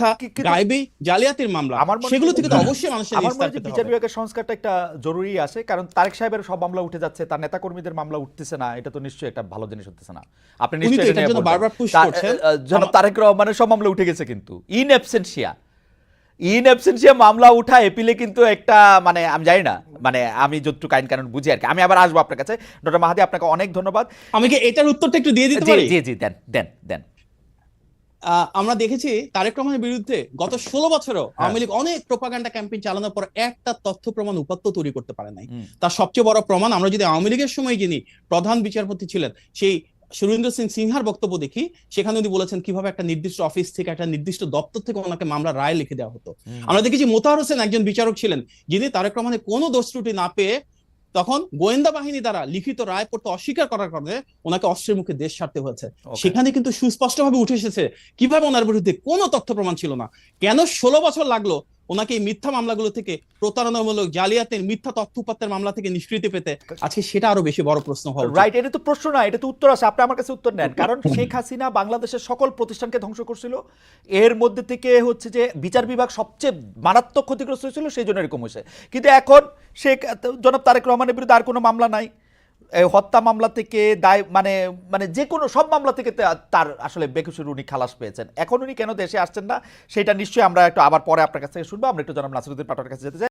মিথ্যা গায়েবী জালিয়াতির মামলা। আমার সেগুলো থেকে তো অবশ্যই মানুষের আমার মনে হয় বিচার বিভাগের সংস্কারটা একটা জরুরি আছে কারণ তারেক সাহেবের সব মামলা উঠে যাচ্ছে তার নেতা কর্মীদের মামলা উঠতেছে না এটা তো নিশ্চয়ই একটা ভালো জিনিস হতেছে না। আপনি নিশ্চয়ই এটা জন্য বারবার তা- করছেন। জনাব তারেক রহমানের সব মামলা উঠে গেছে কিন্তু ইন অ্যাবসেন্সিয়া ইন অ্যাবসেন্সিয়া মামলা উঠা এপিলে কিন্তু একটা মানে আমি জানি না মানে আমি যতটুকু আইন কানুন বুঝি আর কি। আমি আবার আসব আপনার কাছে। ডক্টর মাহাদি আপনাকে অনেক ধন্যবাদ। আমি কি এটার উত্তরটা একটু দিয়ে দিতে জি পারি? জি জি দেন দেন দেন। আমরা দেখেছি তারেক রহমানের বিরুদ্ধে গত ষোলো বছরও হ্যাঁ। আওয়ামী লীগ অনেক প্রোপাগান্ডা ক্যাম্পেইন চালানোর পর একটা তথ্য প্রমাণ উপাত্ত তৈরি করতে পারে নাই। তার সবচেয়ে বড় প্রমাণ আমরা যদি আওয়ামী লীগের সময় যিনি প্রধান বিচারপতি ছিলেন সেই সুরেন্দ্র সিং সিনহার বক্তব্য দেখি সেখানে উনি বলেছেন কীভাবে একটা নির্দিষ্ট অফিস থেকে একটা নির্দিষ্ট দপ্তর থেকে ওনাকে মামলা রায় লিখে দেওয়া হতো। আমরা দেখেছি মোতাহার হোসেন একজন বিচারক ছিলেন যিনি তারেক রহমানের কোনো দোষ ত্রুটি না পেয়ে তখন গোয়েন্দা বাহিনী দ্বারা লিখিত রায় পড়তে অস্বীকার করার কারণে ওনাকে অস্ত্রের মুখে দেশ ছাড়তে হয়েছে। সেখানে কিন্তু সুস্পষ্টভাবে উঠে এসেছে কীভাবে ওনার বিরুদ্ধে কোনো তথ্য প্রমাণ ছিল না? কেন ষোলো বছর লাগল? ওনাকে এই মিথ্যা মামলাগুলো থেকে প্রতারণামূলক জালিয়াতের মিথ্যা তথ্য উপাত্তের মামলা থেকে নিষ্কৃতি পেতে আজকে সেটা আরও বেশি বড় প্রশ্ন উচিত। রাইট এটা তো প্রশ্ন না, এটা তো উত্তর আছে, আপনি আমার কাছে উত্তর নেন। কারণ শেখ হাসিনা বাংলাদেশের সকল প্রতিষ্ঠানকে ধ্বংস করছিল, এর মধ্যে থেকে হচ্ছে যে বিচার বিভাগ সবচেয়ে মারাত্মক ক্ষতিগ্রস্ত হয়েছিল, সেই জন্য এরকম হয়েছে। কিন্তু এখন শেখ, জনাব তারেক রহমানের বিরুদ্ধে আর কোনো মামলা নাই। হত্যা মামলা থেকে দায় মানে মানে যে কোনো সব মামলা থেকে তার আসলে বেকসুর উনি খালাস পেয়েছেন। এখন উনি কেন দেশে আসছেন না, সেটা নিশ্চয়ই আমরা একটু আবার পরে আপনার কাছ থেকে শুনব। আমরা একটু জনাব নাসিরুদ্দিন পাঠকের কাছে যেতে চাই।